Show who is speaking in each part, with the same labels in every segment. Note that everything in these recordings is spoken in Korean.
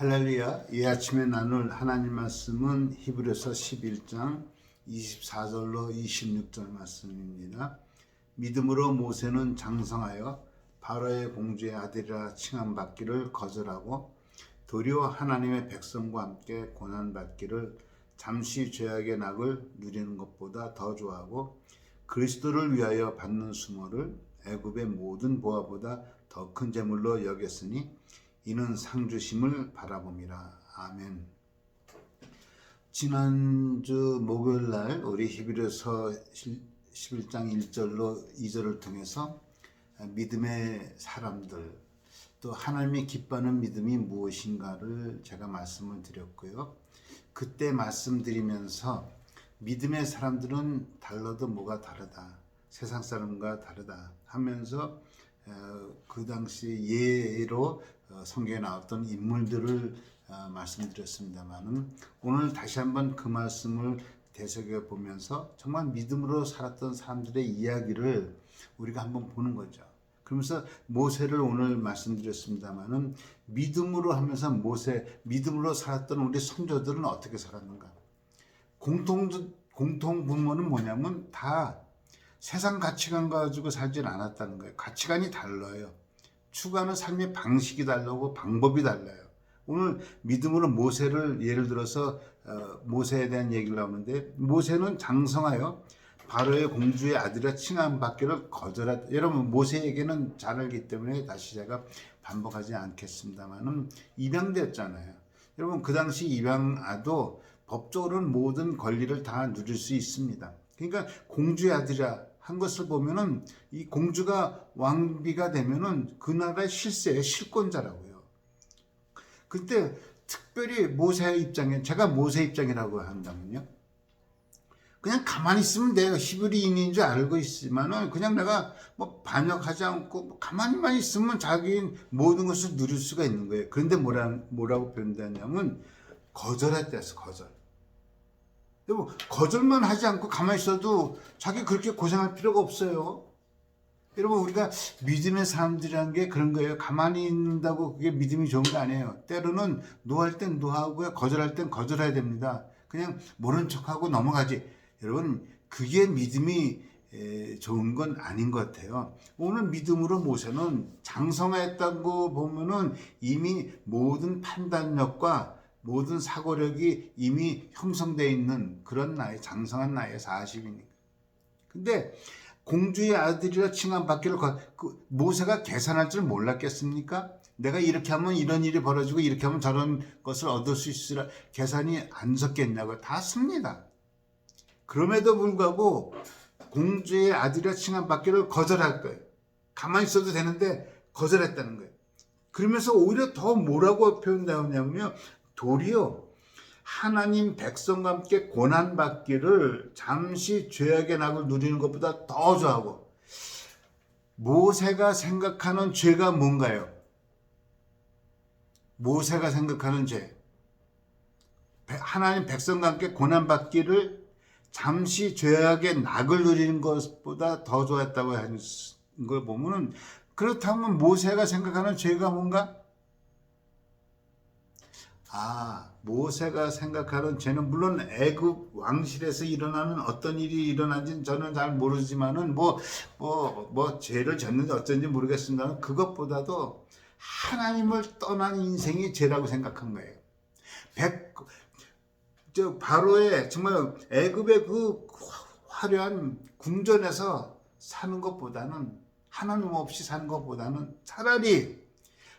Speaker 1: 할렐루야. 이 아침에 나눌 하나님 말씀은 히브리서 11장 24절로 26절 말씀입니다. 믿음으로 모세는 장성하여 바로의 공주의 아들이라 칭함 받기를 거절하고 도리어 하나님의 백성과 함께 고난 받기를 잠시 죄악의 낙을 누리는 것보다 더 좋아하고 그리스도를 위하여 받는 수모를 애굽의 모든 보화보다 더 큰 재물로 여겼으니 이는 상주심을 바라봅니다. 아멘. 지난주 목요일 날 우리 히브리서 11장 1절로 2절을 통해서 믿음의 사람들 또 하나님이 기뻐하는 믿음이 무엇인가를 제가 말씀을 드렸고요. 그때 말씀드리면서 믿음의 사람들은 달라도 뭐가 다르다. 세상 사람과 다르다 하면서 어, 그 당시 예로 어, 성경에 나왔던 인물들을 어, 말씀드렸습니다만은 오늘 다시 한번 그 말씀을 되새겨 보면서 정말 믿음으로 살았던 사람들의 이야기를 우리가 한번 보는 거죠. 그러면서 모세를 오늘 말씀드렸습니다만은 믿음으로 하면서 모세 믿음으로 살았던 우리 선조들은 어떻게 살았는가? 공통 공통 분모는 뭐냐면 다 세상 가치관 가지고 살진 않았다는 거예요. 가치관이 달라요. 추구하는 삶의 방식이 다르고 방법이 달라요. 오늘 믿음으로 모세를 예를 들어서 어, 모세에 대한 얘기를 나오는데 모세는 장성하여 바로의 공주의 아들이라 칭함 받기를 거절했다. 여러분 모세에게는 잘 알기 때문에 다시 제가 반복하지 않겠습니다만은 입양되었잖아요. 여러분 그 당시 입양아도 법적으로는 모든 권리를 다 누릴 수 있습니다. 그러니까 공주의 아들이라 한 것을 보면은 이 공주가 왕비가 되면은 그 나라의 실세의 실권자라고요. 그때 특별히 모세의 입장에 제가 모세 입장이라고 한다면요. 그냥 가만히 있으면 돼요. 히브리인인 줄 알고 있지만은 그냥 내가 뭐 반역하지 않고 뭐 가만히만 있으면 자기 모든 것을 누릴 수가 있는 거예요. 그런데 뭐라, 뭐라고 표현되냐면 거절했대서 거절. 여러분 거절만 하지 않고 가만히 있어도 자기 그렇게 고생할 필요가 없어요. 여러분 우리가 믿음의 사람들이라는 게 그런 거예요. 가만히 있는다고 그게 믿음이 좋은 게 아니에요. 때로는 노할 땐 노하고요. 거절할 땐 거절해야 됩니다. 그냥 모른 척하고 넘어가지. 여러분 그게 믿음이 좋은 건 아닌 것 같아요. 오늘 믿음으로 모세는 장성했다고 보면은 이미 모든 판단력과 모든 사고력이 이미 형성되어 있는 그런 나이, 장성한 나이에 40이니까. 근데 공주의 아들이라 칭함받기를 그 모세가 계산할 줄 몰랐겠습니까? 내가 이렇게 하면 이런 일이 벌어지고 이렇게 하면 저런 것을 얻을 수 있으라 계산이 안 섰겠냐고 다 씁니다. 그럼에도 불구하고 공주의 아들이라 칭함받기를 거절할 거예요. 가만히 있어도 되는데 거절했다는 거예요. 그러면서 오히려 더 뭐라고 표현되었냐면 도리어 하나님 백성과 함께 고난받기를 잠시 죄악의 낙을 누리는 것보다 더 좋아하고 모세가 생각하는 죄가 뭔가요? 모세가 생각하는 죄. 하나님 백성과 함께 고난받기를 잠시 죄악의 낙을 누리는 것보다 더 좋았다고 하는 걸 보면은 그렇다면 모세가 생각하는 죄가 뭔가? 아, 모세가 생각하는 죄는 물론 애굽 왕실에서 일어나는 어떤 일이 일어난지는 저는 잘 모르지만은 뭐뭐 뭐 죄를 졌는지 어쩐지 모르겠습니다만 그것보다도 하나님을 떠난 인생이 죄라고 생각한 거예요. 백, 저 바로의 정말 애굽의 그 화려한 궁전에서 사는 것보다는 하나님 없이 사는 것보다는 차라리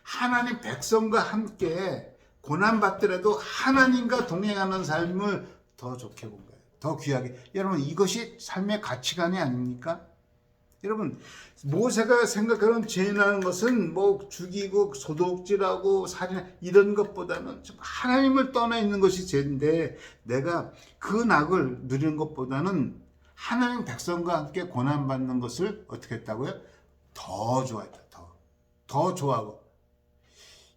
Speaker 1: 하나님 백성과 함께 고난 받더라도 하나님과 동행하는 삶을 더 좋게 본 거예요. 더 귀하게. 여러분 이것이 삶의 가치관이 아닙니까? 여러분 모세가 생각하는 죄라는 것은 뭐 죽이고 소독질하고 살인 이런 것보다는 하나님을 떠나 있는 것이 죄인데 내가 그 낙을 누리는 것보다는 하나님 백성과 함께 고난 받는 것을 어떻게 했다고요? 더 좋아했다. 더. 더 좋아하고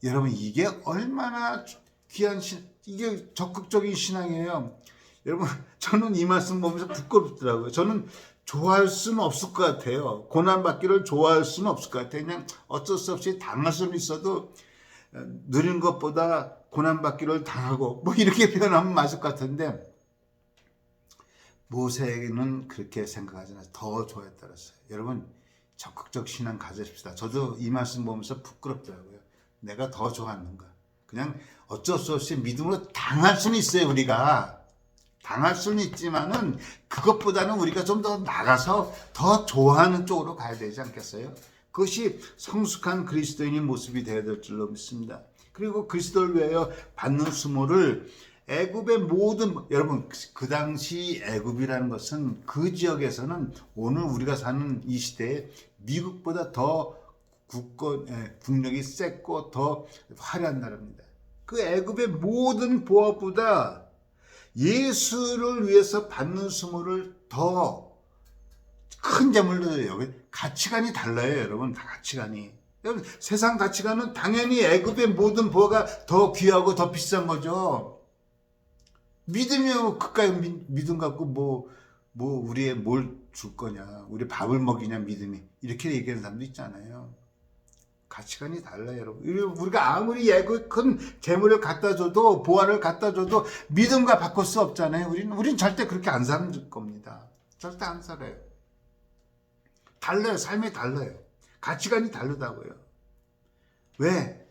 Speaker 1: 여러분 이게 얼마나 귀한 신 이게 적극적인 신앙이에요. 여러분 저는 이 말씀 보면서 부끄럽더라고요. 저는 좋아할 수는 없을 것 같아요. 고난 받기를 좋아할 수는 없을 것 같아요. 그냥 어쩔 수 없이 당할 수는 있어도 어, 누린 것보다 고난받기를 당하고 뭐 이렇게 표현하면 맞을 것 같은데 모세는 그렇게 생각하지 않아요. 더 좋아했다 그랬어요. 여러분 적극적 신앙 가지십시다. 저도 이 말씀 보면서 부끄럽더라고요. 내가 더 좋았는가. 그냥 어쩔 수 없이 믿음으로 당할 수는 있어요, 우리가. 당할 수는 있지만은 그것보다는 우리가 좀 더 나가서 더 좋아하는 쪽으로 가야 되지 않겠어요? 그것이 성숙한 그리스도인의 모습이 되어야 될 줄로 믿습니다. 그리고 그리스도를 위하여 받는 수모를 애굽의 모든 여러분 그 당시 애굽이라는 것은 그 지역에서는 오늘 우리가 사는 이 시대에 미국보다 더 국권 예, 국력이 셌고 더 화려한 나라입니다. 그 애굽의 모든 보화보다 예수를 위해서 받는 수모를 더 큰 재물로 여기 가치관이 달라요, 여러분. 다 가치관이. 여러분, 세상 가치관은 당연히 애굽의 모든 보화가 더 귀하고 더 비싼 거죠. 믿음이 그까이 미- 믿음 갖고 뭐, 뭐, 우리의 뭘 줄 거냐, 우리 밥을 먹이냐, 믿음이. 이렇게 얘기하는 사람도 있잖아요. 가치관이 달라요, 여러분. 우리- 우리가 아무리 예고 큰 재물을 갖다 줘도, 보화를 갖다 줘도 믿음과 바꿀 수 없잖아요. 우리는, 우린 절대 그렇게 안 사는 겁니다. 절대 안 살아요. 달라요. 삶이 달라요. 가치관이 다르다고요. 왜?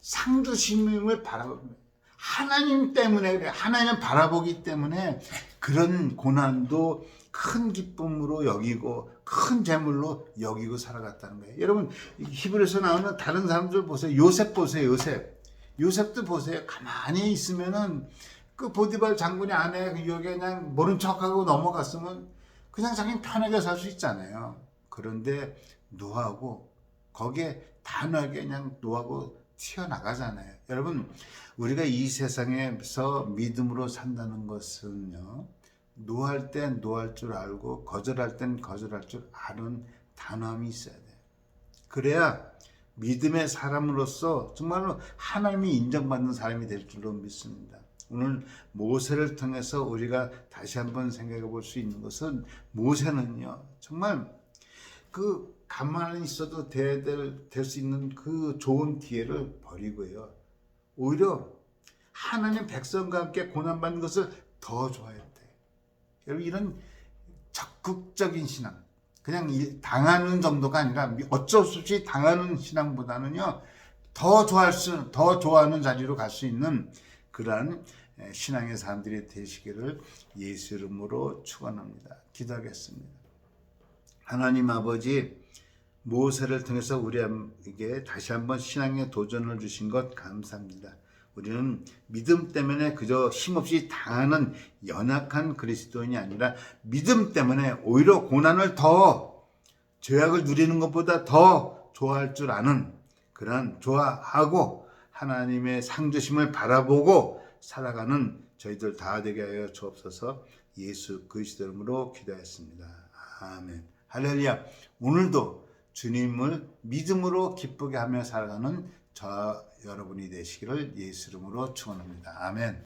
Speaker 1: 상주심을 바라봅니다. 하나님 때문에 그래. 하나님 바라보기 때문에 그런 고난도 큰 기쁨으로 여기고 큰 재물로 여기고 살아갔다는 거예요. 여러분 히브리서 나오는 다른 사람들 보세요. 요셉 보세요. 요셉. 요셉도 보세요. 가만히 있으면은 그 보디발 장군의 아내 여기 그냥 모른 척하고 넘어갔으면 그냥 자기 편하게 살 수 있잖아요. 그런데 노하고 거기에 단호하게 그냥 노하고 튀어나가잖아요. 여러분, 우리가 이 세상에서 믿음으로 산다는 것은요, 노할 땐 노할 줄 알고, 거절할 땐 거절할 줄 아는 단호함이 있어야 돼요. 그래야 믿음의 사람으로서 정말로 하나님이 인정받는 사람이 될 줄로 믿습니다. 오늘 모세를 통해서 우리가 다시 한번 생각해 볼 수 있는 것은 모세는요, 정말 그 가만히 있어도 될 수 있는 그 좋은 기회를 버리고요. 오히려 하나님 백성과 함께 고난받는 것을 더 좋아했대. 여러분 이런 적극적인 신앙, 그냥 이- 당하는 정도가 아니라 어쩔 수 없이 당하는 신앙보다는요 더 좋아할 수, 더 좋아하는 자리로 갈 수 있는 그러한 에, 신앙의 사람들이 되시기를 예수 이름으로 축원합니다. 기도하겠습니다. 하나님 아버지 모세를 통해서 우리에게 다시 한번 신앙의 도전을 주신 것 감사합니다. 우리는 믿음 때문에 그저 힘없이 당하는 연약한 그리스도인이 아니라 믿음 때문에 오히려 고난을 더 죄악을 누리는 것보다 더 좋아할 줄 아는 그러한 좋아하고 하나님의 상주심을 바라보고 살아가는 저희들 다 되게 하여 주옵소서 예수 그리스도 이름으로 기도했습니다. 아멘. 할렐루야. 오늘도 주님을 믿음으로 기쁘게 하며 살아가는 저 여러분이 되시기를 예수 이름으로 축원합니다. 아멘.